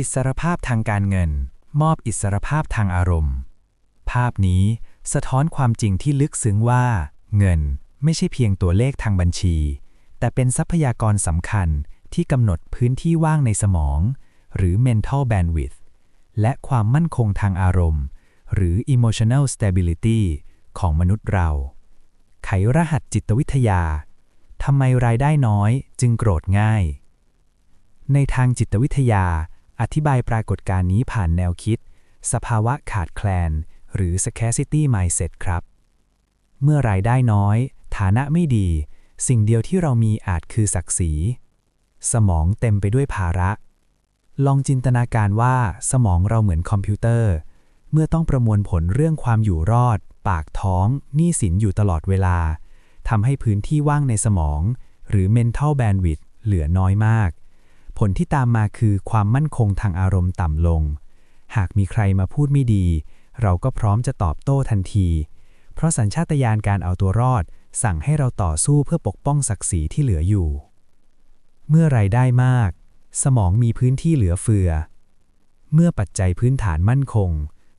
อิสรภาพทางการเงิน มอบอิสรภาพทางอารมณ์ ภาพนี้สะท้อนความจริงที่ลึกซึ้งว่า เงินไม่ใช่เพียงตัวเลขทางบัญชี แต่เป็นทรัพยากรสำคัญที่กำหนดพื้นที่ว่างในสมอง หรือ mental bandwidth และความมั่นคงทางอารมณ์ หรือ emotional stability ของมนุษย์เรา ไขรหัสจิตวิทยา ทำไมรายได้น้อยจึงโกรธง่าย ในทางจิตวิทยา อธิบายปรากฏการณ์นี้ผ่านแนวคิด สภาวะขาดแคลน หรือ scarcity mindset ครับ เมื่อรายได้น้อย ฐานะไม่ดี สิ่งเดียวที่เรามีอาจคือศักดิ์ศรี สมองเต็มไปด้วยภาระ ลองจินตนาการว่าสมองเราเหมือนคอมพิวเตอร์ เมื่อต้องประมวลผลเรื่องความอยู่รอด ปากท้องหนี้สินอยู่ตลอดเวลาทำให้พื้นที่ว่างในสมอง หรือ mental bandwidth เหลือน้อยมาก ผลที่ตามมาคือความมั่นคงทางอารมณ์ต่ำลง หากมีใครมาพูดไม่ดี เราก็พร้อมจะตอบโต้ทันที เพราะสัญชาตญาณการเอาตัวรอด สั่งให้เราต่อสู้เพื่อปกป้องศักดิ์ศรีที่เหลืออยู่ เมื่อไรายได้มาก สมองมีพื้นที่เหลือเฟือ เมื่อปัจจัยพื้นฐานมั่นคง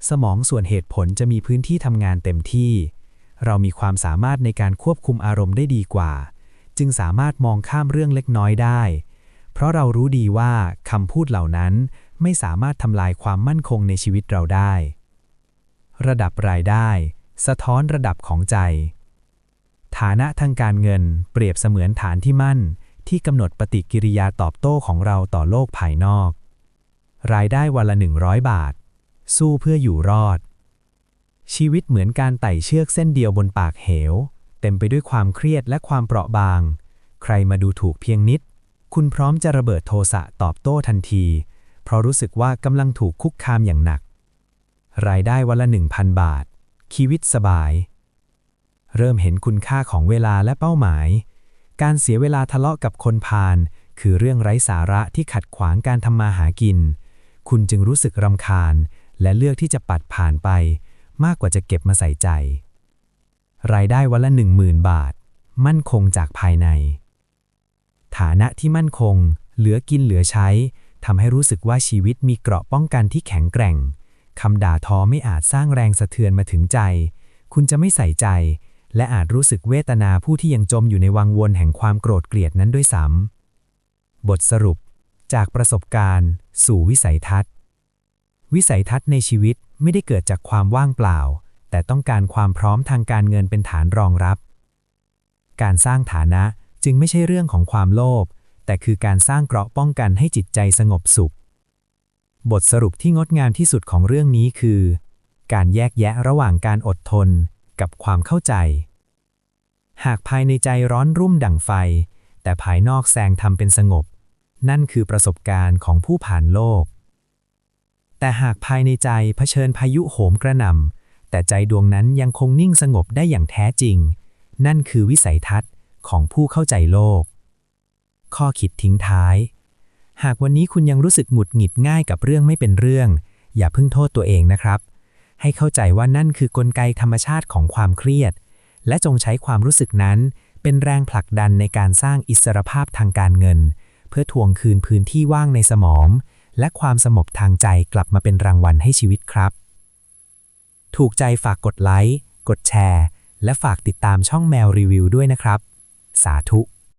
สมองส่วนเหตุผลจะมีพื้นที่ทำงานเต็มที่ เรามีความสามารถในการควบคุมอารมณ์ได้ดีกว่า จึงสามารถมองข้ามเรื่องเล็กน้อยได้ ราะเรารู้ดีว่าคำพูดเหล่านั้นไม่สามารถทำลายความมั่นคงในชีวิตเราได้ ระดับรายได้ สะท้อนระดับของใจ ฐานะทางการเงินเปรียบเสมือนฐานที่มั่น ที่กำหนดปฏิกิริยาตอบโต้ของเราต่อโลกภายนอก รายได้วันละ 100 บาท สู้เพื่ออยู่รอด ชีวิตเหมือนการไต่เชือกเส้นเดียวบนปากเหว เต็มไปด้วยความเครียดและความเปราะบาง ใครมาดูถูกเพียงนิด คุณพร้อมจะระเบิดโทสะตอบโต้ทันที เพราะรู้สึกว่ากำลังถูกคุกคามอย่างหนัก รายได้วันละ 1,000 บาท ชีวิตสบาย เริ่มเห็นคุณค่าของเวลาและเป้าหมาย การเสียเวลาทะเลาะกับคนพาลคือเรื่องไร้สาระที่ขัดขวางการทำมาหากิน คุณจึงรู้สึกรำคาญ และเลือกที่จะปัดผ่านไป มากกว่าจะเก็บมาใส่ใจ รายได้วันละ 10,000 บาท มั่นคงจากภายใน ฐานะที่มั่นคง เหลือกินเหลือใช้ทำให้รู้สึกว่าชีวิตมีเกราะป้องกันที่แข็งแกร่งคำด่าทอไม่อาจสร้างแรงสะเทือนมาถึงใจ คุณจะไม่ใส่ใจ และอาจรู้สึกเวทนาผู้ที่ยังจมอยู่ในวังวนแห่งความโกรธเกลียดนั้นด้วยซ้ำบทสรุป จากประสบการณ์ สู่วิสัยทัศน์ วิสัยทัศน์ในชีวิตไม่ได้เกิดจากความว่างเปล่า แต่ต้องการความพร้อมทางการเงินเป็นฐานรองรับ การสร้างฐานะ จึงไม่ใช่เรื่องของความโลภแต่คือการสร้างเกราะป้องกันให้จิตใจสงบสุข บทสรุปที่งดงามที่สุดของเรื่องนี้คือ การแยกแยะระหว่างการอดทนกับความเข้าใจ หากภายในใจร้อนรุ่มดั่งไฟ แต่ภายนอกแสงทำเป็นสงบ นั่นคือประสบการณ์ของผู้ผ่านโลก แต่หากภายในใจเผชิญพายุโหมกระหน่ำแต่ใจดวงนั้นยังคงนิ่งสงบได้อย่างแท้จริง นั่นคือวิสัยทัศน์ ของผู้เข้าใจโลก ข้อคิดทิ้งท้าย หากวันนี้คุณยังรู้สึกหงุดหงิดง่ายกับเรื่องไม่เป็นเรื่อง อย่าเพิ่งโทษตัวเองนะครับ ให้เข้าใจว่านั่นคือกลไกธรรมชาติของความเครียด และจงใช้ความรู้สึกนั้น เป็นแรงผลักดันในการสร้างอิสรภาพทางการเงิน เพื่อทวงคืนพื้นที่ว่างในสมอง และความสงบทางใจกลับมาเป็นรางวัลให้ชีวิตครับ ถูกใจฝากกดไลค์กดแชร์และฝากติดตามช่องแมวรีวิวด้วยนะครับ สาธุ